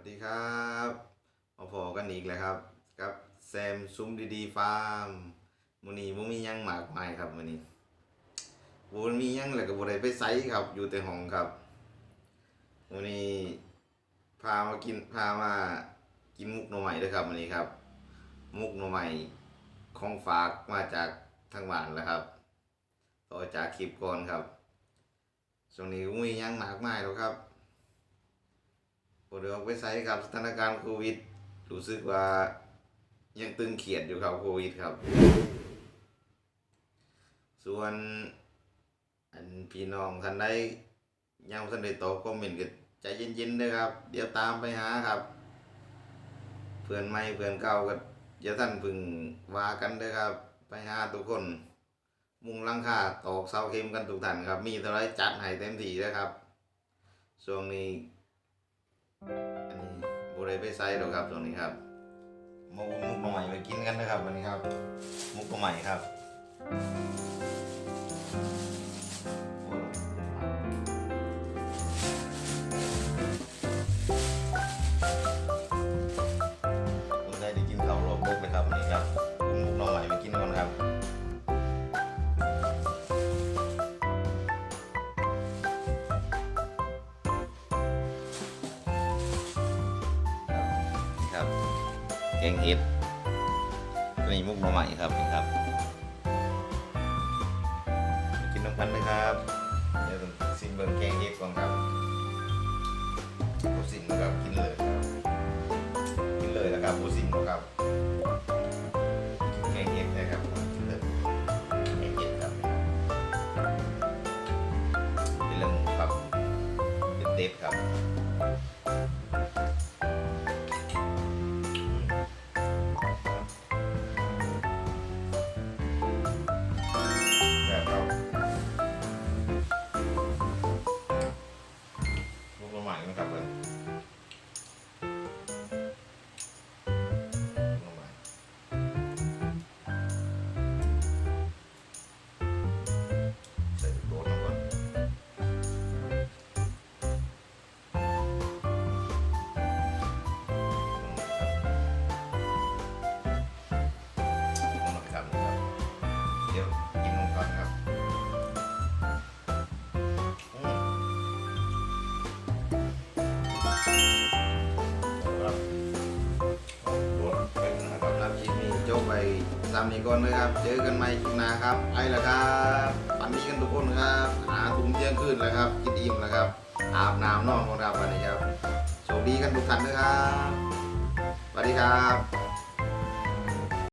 วัสดีครับมาพอกันอีกแล้วครับ กับแซมซุ้มดีๆฟาร์มมื้อนี้บ่มียังหมากมายครับมื้อนี้บ่มียังแล้วก็บ่ได้ไปไสครับ อยู่แต่ห้องครับมื้อนี้พามากินพามากินมุกหน่อไม้เด้อครับมื้อนี้ครับ มุกหน่อไม้ของฝากมาจากทางบ้านแล้วครับ ต่อจากคลิปก่อนครับช่วงนี้บ่มียังหมากมายแล้วครับ ผมเดี๋ยวไปใช้ครับสถานการณ์โควิด รู้สึกว่ายังตึงเขียดอยู่ครับโควิดครับ ส่วน อันพี่น้องท่านใดยังบ่ทันได้ตอบคอมเมนต์ก็ใจเย็นๆด้อครับ เดี๋ยวตามไปหาครับ เพื่อนใหม่เพื่อนเก่าก็อย่าท่านพึงว่ากันด้อครับ ไปหาทุกคน มุงลังคาตอกเสาเข็มกันทุกท่านครับ มีเท่าไรจัดให้เต็มที่เด้อครับช่วงนี้ อันนี้บุไรไปไซด์หรอกครับตรงนี้ครับมามุกใหม่ไปกินกันนะครับวันนี้ครับ มุกใหม่ครับ แกงเห็ดนี่มุกมาใหม่ครับนี่ครับ กินน้ำกันเลยครับเดี๋ยวผมซิมเบิร์แกงเห็ดก่อนครับผู้สิงนะครับกินเลยครับกินเลยนะครับผู้สิงนะครับแกงเห็ดนะครับกินเลยแกงเห็ดครับเป็นเรื่องครับเป็นเต็บครับ หมานะครับเพื่อนลูกละ จบไปสามนี้ก่อนนะครับ เจอกันใหม่คลิปหน้าครับไปแล้วครับปันนี้กันทุกคนครับหาทุ่มเที่ยงคืนแล้วครับกินอิ่มแล้วครับอาบน้ำนอนกันครับวันนี้ครับโชคดีกันทุกท่านนะครับสวัสดีครับ